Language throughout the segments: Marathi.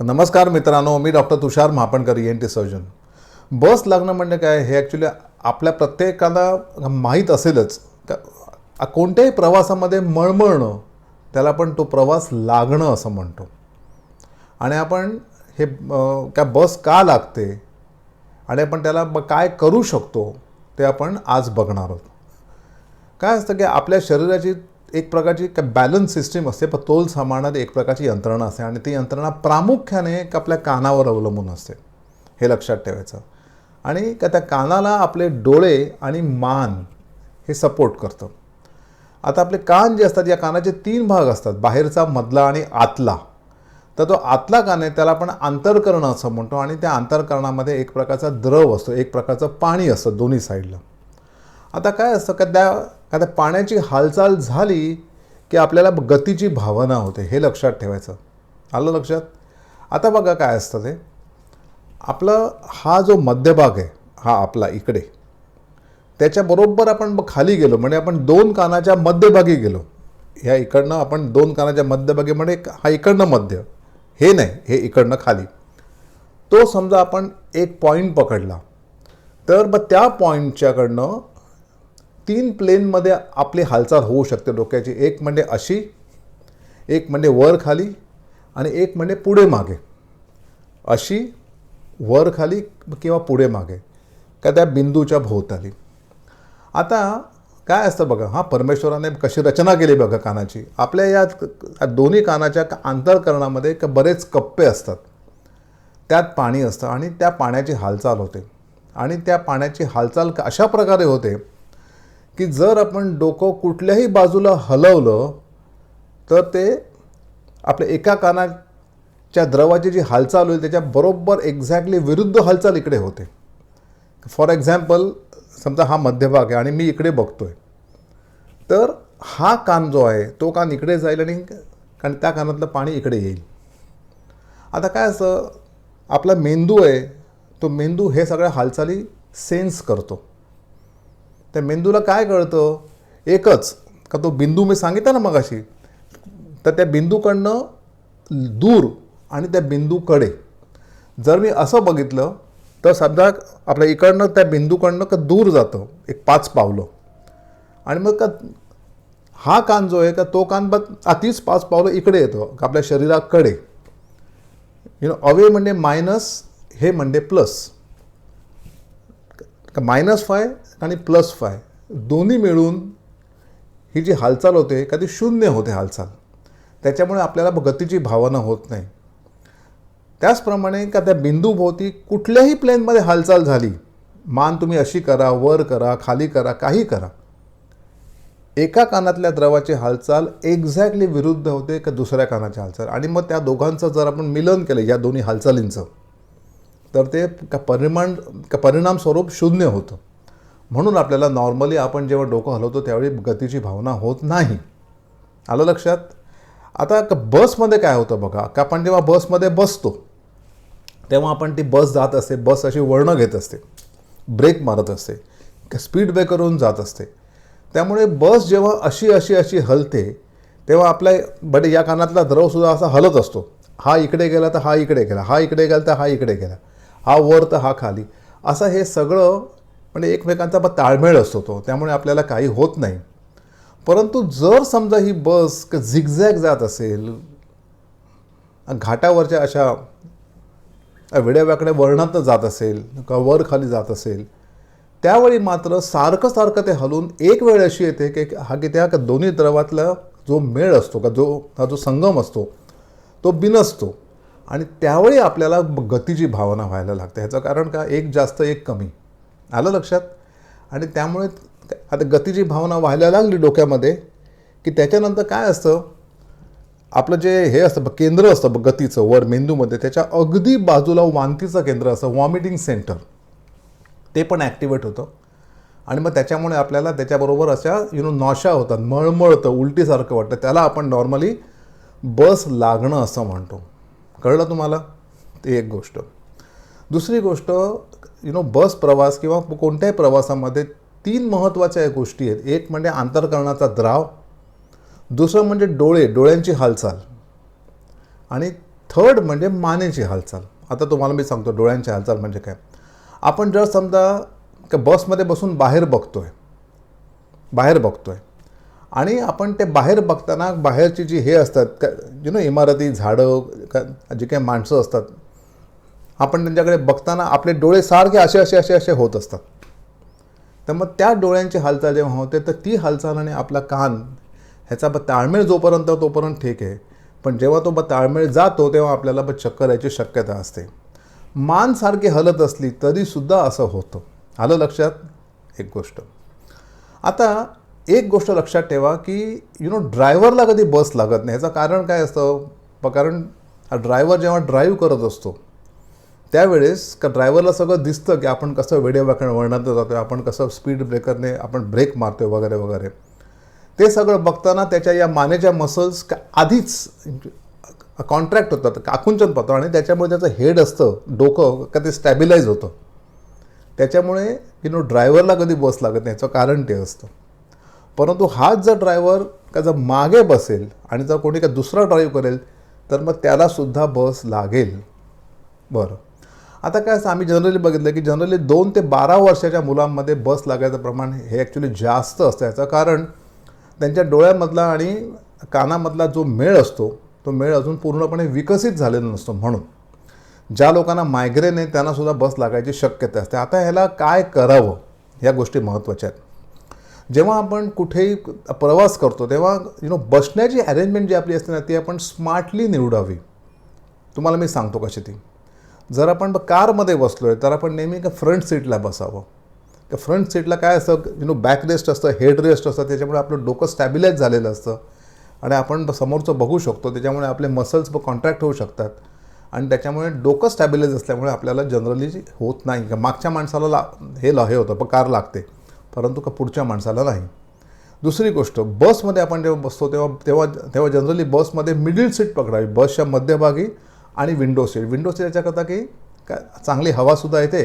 नमस्कार मित्रांनो मी doctor Tushar Mahapankar N T surgeon bus लागणं म्हणजे काय? हे ॲक्च्युली आपल्या प्रत्येकाला माहीत असेलच. का कोणत्याही प्रवासामध्ये मळमळणं त्याला पण तो प्रवास लागणं असं म्हणतो. आणि आपण हे काय बस का लागते? आणि आपण त्याला ब- काय करू शकतो? ते आपण आज बघणार आहोत. काय असतं की आपल्या शरीराची एक प्रकारची काय बॅलन्स सिस्टीम असते पण तोल सांभाळणारी एक प्रकारची यंत्रणा असते आणि ती यंत्रणा प्रामुख्याने एक आपल्या कानावर अवलंबून असते. हे लक्षात ठेवायचं. आणि का त्या कानाला आपले डोळे आणि मान हे सपोर्ट करतं. आता आपले कान जे असतात या कानाचे तीन भाग असतात बाहेरचा मधला आणि आतला. तर तो आतला कान आहे त्याला आपण आंतरकरण असं म्हणतो आणि त्या आंतरकरणामध्ये एक प्रकारचा द्रव असतो एक प्रकारचं पाणी असतं दोन्ही साईडला आता काय असतं का त्या का त्या पाण्याची हालचाल झाली की आपल्याला गतीची भावना होते हे लक्षात ठेवायचं. आलं लक्षात? आता बघा काय असतं ते. आपलं हा जो मध्यभाग आहे हा आपला इकडे. त्याच्याबरोबर आपण ब- खाली गेलो म्हणजे आपण दोन कानाच्या मध्यभागी गेलो. ह्या इकडनं आपण दोन कानाच्या मध्यभागी म्हणजे हा इकडनं मध्य. हे नाही हे इकडनं खाली. तो समजा आपण एक पॉईंट पकडला. तर मग त्या पॉईंटच्याकडनं तीन प्लेनमध्ये आपली हालचाल होऊ शकते डोक्याची. एक म्हणजे अशी एक म्हणजे वर खाली आणि एक म्हणजे पुढे मागे. अशी वर खाली किंवा पुढे मागे. का त्या बिंदूच्या भोवताली. आता काय असतं बघा हा परमेश्वराने कशी रचना केली बघा कानाची. आपल्या या दोन्ही कानाच्या आंतरकरणामध्ये का बरेच कप्पे असतात. त्यात पाणी असतं आणि त्या पाण्याची हालचाल होते. आणि त्या पाण्याची हालचाल क- अशा प्रकारे होते की जर आपण डोकं कुठल्याही बाजूला हलवलं तर ते आपल्या एका कानाच्या द्रवाची जी हालचाल होईल त्याच्या बरोबर एक्झॅक्टली विरुद्ध हालचाल इकडे होते. फॉर एक्झाम्पल समजा हा मध्यभाग आहे आणि मी इकडे बघतो आहे तर हा कान जो आहे तो कान इकडे जाईल आणि कारण त्या कानातलं पाणी इकडे येईल. आता काय असं आपला मेंदू आहे तो मेंदू हे सगळ्या हालचाली सेन्स करतो. त्या मेंदूला काय कळतं? एकच का तो बिंदू मी सांगितला ना मगाशी तर त्या बिंदूकडनं दूर आणि त्या बिंदूकडे. जर मी असं बघितलं तर सध्या आपल्या इकडनं त्या बिंदूकडनं का दूर जातं एक पाच पावलं. आणि मग का हा कान जो आहे का तो कान बघ आतीच पाच पावलं इकडे येतो का आपल्या शरीराकडे. यु नो अवे म्हणजे मायनस हे म्हणजे प्लस का मायनस फाय आणि प्लस फाय दोन्ही मिळून ही जी हालचाल होते कधी शून्य होते हालचाल. त्याच्यामुळे आपल्याला गतीची भावना होत नाही. त्याचप्रमाणे का त्या बिंदूभोवती कुठल्याही प्लेनमध्ये हालचाल झाली मान तुम्ही अशी करा वर करा खाली करा काही करा. एका कानातल्या द्रवाची हालचाल एक्झॅक्टली विरुद्ध होते का दुसऱ्या कानाची हालचाल? आणि मग त्या दोघांचं जर आपण मिलन केलं या दोन्ही हालचालींचं तर ते का परिमाण का परिणाम स्वरूप शून्य होतं. म्हणून आपल्याला नॉर्मली आपण जेव्हा डोकं हलवतो त्यावेळी गतीची भावना होत नाही. आलं लक्षात? आता का बसमध्ये काय होतं बघा? का आपण जेव्हा बसमध्ये बसतो तेव्हा आपण ती बस जात असते बस अशी वळणं घेत असते ब्रेक मारत असते का स्पीड ब्रेकरवरून जात असते. त्यामुळे बस जेव्हा अशी अशी अशी हलते तेव्हा आपल्या बट या कानातला द्रवसुद्धा असा हलत असतो. हा इकडे गेला तर हा इकडे गेला हा इकडे गेला तर हा इकडे गेला. हा वर तर हा खाली. असं हे सगळं म्हणजे एकमेकांचा ब ताळमेळ असतो तो. त्यामुळे आपल्याला काही होत नाही. परंतु जर समजा ही बस झिगझॅग जात असेल घाटावरच्या अशा वेड्यावाकडे वर्णात जात असेल का वर खाली जात असेल त्यावेळी मात्र सारखं सारखं ते हलून एक वेळ अशी येते की हा की त्या दोन्ही द्रवातला जो मेळ असतो का जो हा जो संगम असतो तो बिनसतो. आणि त्यावेळी आपल्याला गतीची भावना व्हायला लागते ह्याचं कारण का? एक जास्त एक कमी. आलं लक्षात? आणि त्यामुळे आता गतीची भावना व्हायला लागली डोक्यामध्ये की त्याच्यानंतर काय असतं? आपलं जे हे असतं ब- केंद्र असतं गतीचं वर मेंदूमध्ये त्याच्या अगदी बाजूला वांतीचं केंद्र असतं वॉमिटिंग सेंटर ते पण ॲक्टिवेट होतं. आणि मग त्याच्यामुळे आपल्याला त्याच्याबरोबर अशा यु नो नॉशा होतात मळमळतं उलटीसारखं वाटतं. त्याला आपण नॉर्मली बस लागणं असं म्हणतो. कळलं तुम्हाला? ते एक गोष्ट. दुसरी गोष्ट यु नो बस प्रवास किंवा कोणत्याही प्रवासामध्ये तीन महत्त्वाच्या गोष्टी आहेत. एक म्हणजे आंतरकरणाचा द्राव. दुसरं म्हणजे डोळे डोळ्यांची हालचाल. आणि थर्ड म्हणजे मानेची हालचाल. आता तुम्हाला मी सांगतो डोळ्यांची हालचाल म्हणजे काय? आपण जर समजा का बसमध्ये बसून बाहेर बघतोय बाहेर बघतोय आणि आपण ते बाहेर बघताना बाहेरची जी हे असतात का यु नो इमारती झाडं का जी काही माणसं असतात आपण त्यांच्याकडे बघताना आपले डोळे सारखे असे असे असे असे होत असतात. तर मग त्या डोळ्यांची हालचाल जेव्हा होते तर ती हालचाल आणि आपला कान ह्याचा ब ताळमेळ जोपर्यंत तोपर्यंत ठीक आहे. पण जेव्हा तो ब ताळमेळ जातो तेव्हा आपल्याला ब चक्कर यायची शक्यता असते. मान सारखी हलत असली तरीसुद्धा असं होतं. आलं लक्षात? एक गोष्ट. आता एक गोष्ट लक्षात ठेवा की यु नो ड्रायव्हरला कधी बस लागत नाही. ह्याचं कारण काय असतं? कारण हा ड्रायव्हर जेव्हा ड्राईव्ह करत असतो त्यावेळेस का ड्रायव्हरला सगळं दिसतं की आपण कसं वेडेवाकडे वळणात जातो आपण कसं स्पीड ब्रेकरने आपण ब्रेक मारतोय वगैरे वगैरे. ते सगळं बघताना त्याच्या या मानेच्या मसल्स का आधीच कॉन्ट्रॅक्ट होतात आकुंचन पाहतो आणि त्याच्यामुळे त्याचं हेड असतं डोकं का ते स्टॅबिलाईज होतं. त्याच्यामुळे यु नो ड्रायव्हरला कधी बस लागत नाही याचं कारण ते असतं. परंतु हाच जर ड्रायव्हर का जर मागे बसेल आणि जर कोणी का दुसरा ड्राईव्ह करेल तर मग त्यालासुद्धा बस लागेल. बरं. आता काय असं आम्ही जनरली बघितलं की जनरली दोन ते बारा वर्षाच्या मुलांमध्ये बस लागायचं प्रमाण हे ॲक्च्युली जास्त असतं. याचं कारण त्यांच्या डोळ्यामधला आणि कानामधला जो मेळ असतो तो मेळ अजून पूर्णपणे विकसित झालेला नसतो म्हणून. ज्या लोकांना मायग्रेन आहे त्यांनासुद्धा बस लागायची शक्यता असते. आता ह्याला काय करावं? ह्या गोष्टी महत्त्वाच्या आहेत. जेव्हा आपण कुठेही प्रवास करतो तेव्हा यु नो बसण्याची अरेंजमेंट जी आपली असते ना ती आपण स्मार्टली निवडावी. तुम्हाला मी सांगतो कशी ती. जर आपण कारमध्ये बसलो आहे तर आपण नेहमी का फ्रंट सीटला बसावं. का फ्रंट सीटला काय असतं यु नो बॅक रेस्ट असतं हेड रेस्ट असतं त्याच्यामुळे आपलं डोकं स्टॅबिलाईज झालेलं असतं. आणि आपण समोरचं बघू शकतो त्याच्यामुळे आपले मसल्स कॉन्ट्रॅक्ट होऊ शकतात. आणि त्याच्यामुळे डोकं स्टॅबिलाईज असल्यामुळे आपल्याला जनरली होत नाही. का मागच्या माणसाला ला हे ल हे होतं पण कार लागते. परंतु का पुढच्या माणसाला नाही. दुसरी गोष्ट बसमध्ये आपण जेव्हा बसतो तेव्हा तेव्हा तेव्हा जनरली बसमध्ये मिडिल सीट पकडावी. बसच्या मध्यभागी आणि विंडो सीट. विंडो सीट याच्याकरता की का चांगली हवासुद्धा येते.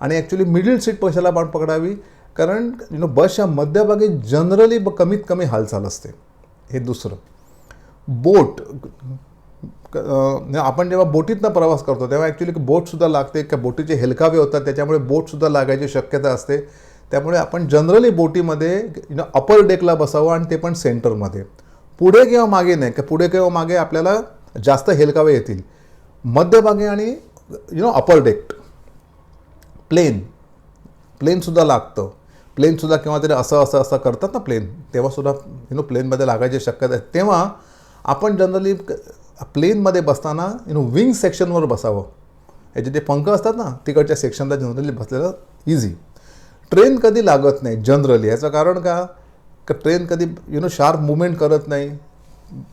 आणि ॲक्च्युली मिडिल सीट पैशाला आपण पकडावी. कारण यु नो बसच्या मध्यभागी जनरली ब कमीत कमी हालचाल असते. हे दुसरं. बोट म्हणजे आपण जेव्हा बोटीतनं प्रवास करतो तेव्हा ॲक्च्युली बोटसुद्धा लागते. का बोटीचे हेलकावे होतात त्याच्यामुळे बोटसुद्धा लागायची शक्यता असते. त्यामुळे आपण जनरली बोटीमध्ये यु नो अपर डेकला बसावं आणि ते पण सेंटरमध्ये पुढे किंवा मागे नाही का पुढे किंवा मागे आपल्याला जास्त हेलकावे येतील. मध्यभागी आणि you know upper deck plane प्लेनसुद्धा लागतं. प्लेनसुद्धा केव्हा तरी असं असं असं करतात ना प्लेन तेव्हासुद्धा यु नो प्लेनमध्ये लागायची शक्यता आहे. तेव्हा आपण जनरली प्लेनमध्ये बसताना यु नो विंग सेक्शनवर बसावं. याचे जे पंख असतात ना तिकडच्या सेक्शनला जनरली बसलेलं इझी ट्रेन कधी लागत नाही जनरली. याचं कारण का? ट्रेन कधी यु नो शार्प मुवमेंट करत नाही.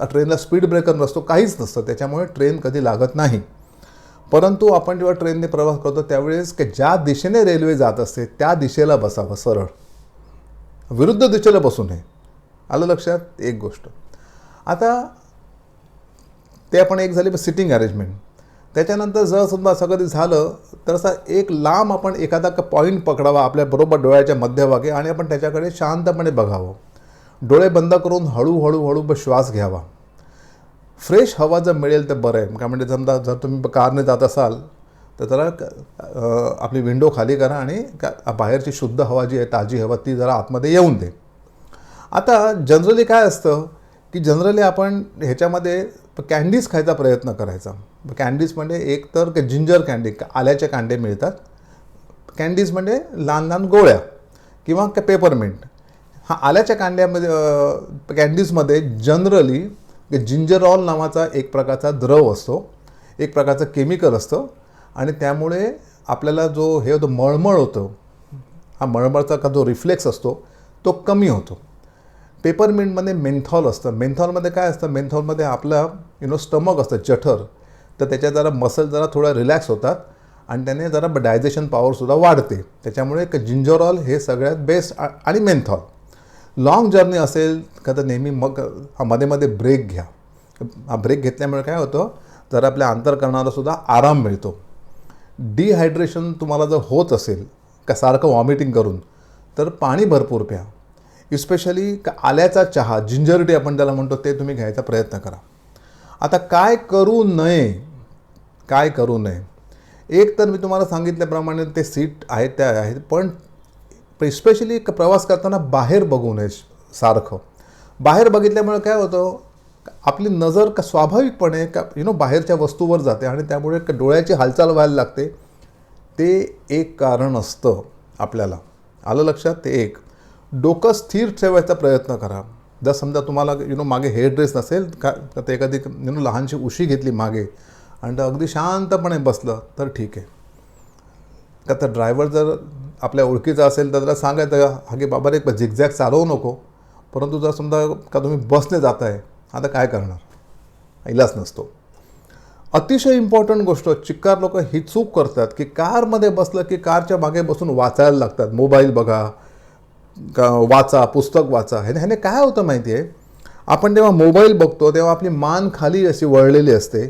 ट्रेनला स्पीड ब्रेकर नसतो काहीच नसतं. त्याच्यामुळे ट्रेन कधी लागत नाही. परंतु आपण जेव्हा ट्रेनने प्रवास करतो त्यावेळेस की ज्या दिशेने रेल्वे जात असते त्या दिशेला बसावं सरळ. विरुद्ध दिशेला बसू नये. आलं लक्षात? एक गोष्ट. आता ते आपण एक झाली सिटिंग अरेंजमेंट त्याच्यानंतर जर समजा असं कधी झालं तर असा एक लांब आपण एखादा पॉईंट पकडावा आपल्या बरोबर डोळ्याच्या मध्यभागी आणि आपण त्याच्याकडे शांतपणे बघावं. डोळे बंद करून हळूहळू हळू श्वास घ्यावा. फ्रेश हवा जर मिळेल तर बरं आहे. का म्हणजे समजा जर तुम्ही कारने जात असाल तर जरा आपली विंडो खाली करा आणि का बाहेरची शुद्ध हवा जी आहे ताजी हवा ती जरा आतमध्ये येऊन दे. आता जनरली काय असतं की जनरली आपण ह्याच्यामध्ये कॅन्डीज खायचा प्रयत्न करायचा. कॅन्डीज म्हणजे एक तर जिंजर कॅन्डी आल्याचे कांडे मिळतात. कॅन्डीज म्हणजे लहान लहान गोळ्या किंवा पेपरमिंट हा आल्याच्या कांड्यामध्ये कँडीजमध्ये कॅन्डीजमध्ये जनरली जिंजरऑल नावाचा एक प्रकारचा द्रव असतो. एक प्रकारचं केमिकल असतं. आणि त्यामुळे आपल्याला जो हे होतं मळमळ होतं. हा मळमळचा का जो रिफ्लेक्स असतो तो कमी होतो. पेपरमिंटमध्ये मेंथॉल असतं. मेंथॉलमध्ये काय असतं? मेंथॉलमध्ये आपलं यु नो स्टमक असतं जठर. तर त्याच्यात जरा मसल जरा थोडा रिलॅक्स होतात आणि त्याने जरा डायजेशन पॉवरसुद्धा वाढते. त्याच्यामुळे जिंजरॉल हे सगळ्यात बेस्ट आणि मेंथॉल लाँग जर्नी असेल का तर नेहमी मग हा मध्ये मध्ये ब्रेक घ्या. हा ब्रेक घेतल्यामुळे काय होतं? जर आपल्या आंतरकरणालासुद्धा आराम मिळतो. डिहायड्रेशन तुम्हाला जर होत असेल का सारखं व्हॉमिटिंग करून तर पाणी भरपूर प्या. इस्पेशली का आल्याचा चहा जिंजर टी आपण त्याला म्हणतो ते तुम्ही घ्यायचा प्रयत्न करा. आता काय करू नये काय करू नये? एक तर मी तुम्हाला सांगितल्याप्रमाणे ते सीट आहेत त्या आहेत पण स्पेशली प्रवास करताना बाहेर बघू नये सारखं. बाहेर बघितल्यामुळे काय होतं आपली नजर का स्वाभाविकपणे का यु नो बाहेरच्या वस्तूवर जाते आणि त्यामुळे डोळ्याची हालचाल व्हायला लागते. ते एक कारण असतं आपल्याला. आलं लक्षात? ते एक. डोकं स्थिर ठेवायचा प्रयत्न करा. जर समजा तुम्हाला यु नो मागे हेअर ड्रेस नसेल का ते एखादी यु नो लहानशी उशी घेतली मागे आणि अगदी शांतपणे बसलं तर ठीक आहे. का तर ड्रायव्हर जर आपल्या ओळखीचा असेल तर त्याला सांगायचं हा की बाबा रे झिकझॅक चालवू नको. परंतु जर समजा का तुम्ही बसने आहे आता काय करणार? इलाज नसतो. अतिशय इम्पॉर्टंट गोष्ट चिक्कार लोक ही चूक करतात की कारमध्ये बसलं की कारच्या मागे बसून वाचायला लागतात. मोबाईल बघा वाचा पुस्तक वाचा. ह्याने ह्याने काय होतं माहिती आहे आपण जेव्हा मोबाईल बघतो तेव्हा आपली मान खाली अशी वळलेली असते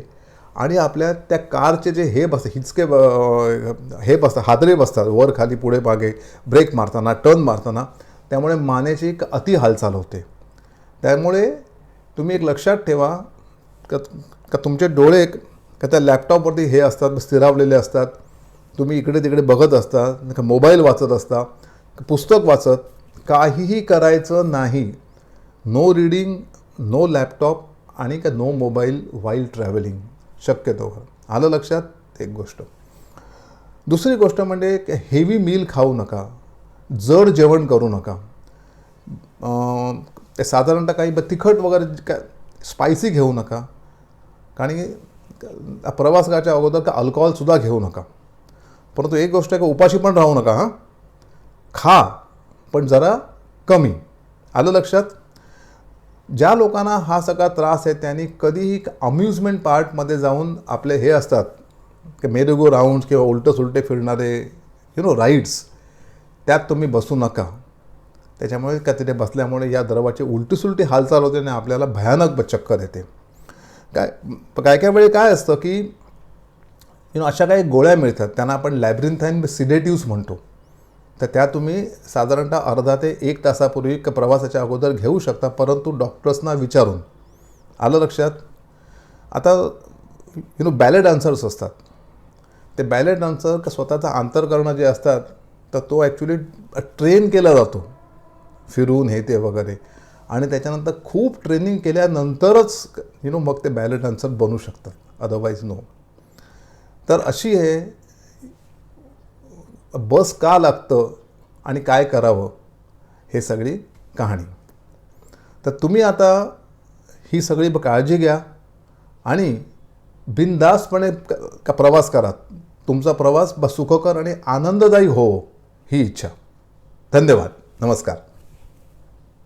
आणि आपल्या त्या कारचे जे हे बसतात हिचके ब- हे बसतात हादरे बसतात वर खाली पुढे मागे ब्रेक मारताना टर्न मारताना त्यामुळे मानेची एक अति हालचाल होते. त्यामुळे तुम्ही एक लक्षात ठेवा का का तुमचे डोळे का त्या लॅपटॉपवरती हे असतात स्थिरावलेले असतात तुम्ही इकडे तिकडे बघत असता का मोबाईल वाचत असता पुस्तक वाचत काहीही करायचं नाही. नो रीडिंग नो लॅपटॉप आणि का नो मोबाईल वाईल ट्रॅव्हलिंग शक्यतो आलं लक्षात? एक गोष्ट. दुसरी गोष्ट म्हणजे हेवी मील खाऊ नका. जड जेवण करू नका. ते साधारणतः काही ब- तिखट वगैरे काय स्पायसी घेऊ नका. कारण की प्रवास करायच्या अगोदर का अल्कोहोलसुद्धा घेऊ नका. परंतु एक गोष्ट आहे का उपाशी पण राहू नका हां. खा. पण जरा कमी. आलं लक्षात? ज्या लोकांना हा सगळा त्रास आहे त्यांनी कधीही अम्युजमेंट पार्कमध्ये जाऊन आपले हे असतात की मेरेगो राऊंड किंवा उलटं सुलटे फिरणारे यु नो राईड्स त्यात तुम्ही बसू नका. त्याच्यामुळे का तिथे बसल्यामुळे या द्रवाची उलटीसुलटी हालचाल होते आणि आपल्याला भयानक चक्कर येते. काय काय काय वेळी काय असतं की यु नो अशा काही गोळ्या मिळतात त्यांना आपण लॅब्रिन्थाईन सिडेटिव्स म्हणतो. तर त्या तुम्ही साधारणतः अर्धा ते एक तासापूर्वी क- प्रवासाच्या अगोदर घेऊ शकता परंतु डॉक्टर्सना विचारून. आलं लक्षात? आता यु नो बॅले डान्सर्स असतात. ते बॅले डान्सर का स्वतःचं अंतरकरणं जे असतात तर तो ॲक्च्युली ट्रेन केला जातो. फिरून हे ते वगैरे. आणि त्याच्यानंतर खूप ट्रेनिंग केल्यानंतरच यु नो मग ते बॅले डान्सर बनू शकतात. अदरवाईज नो तर अशी आहे बस का लागतं आणि काय करावं हे सगळी कहाणी. तर तुम्ही आता ही सगळी ब- काळजी घ्या आणि बिनदासपणे क- का प्रवास करा तुमचा प्रवास ब सुखकर आणि आनंददायी हो ही इच्छा. धन्यवाद. नमस्कार.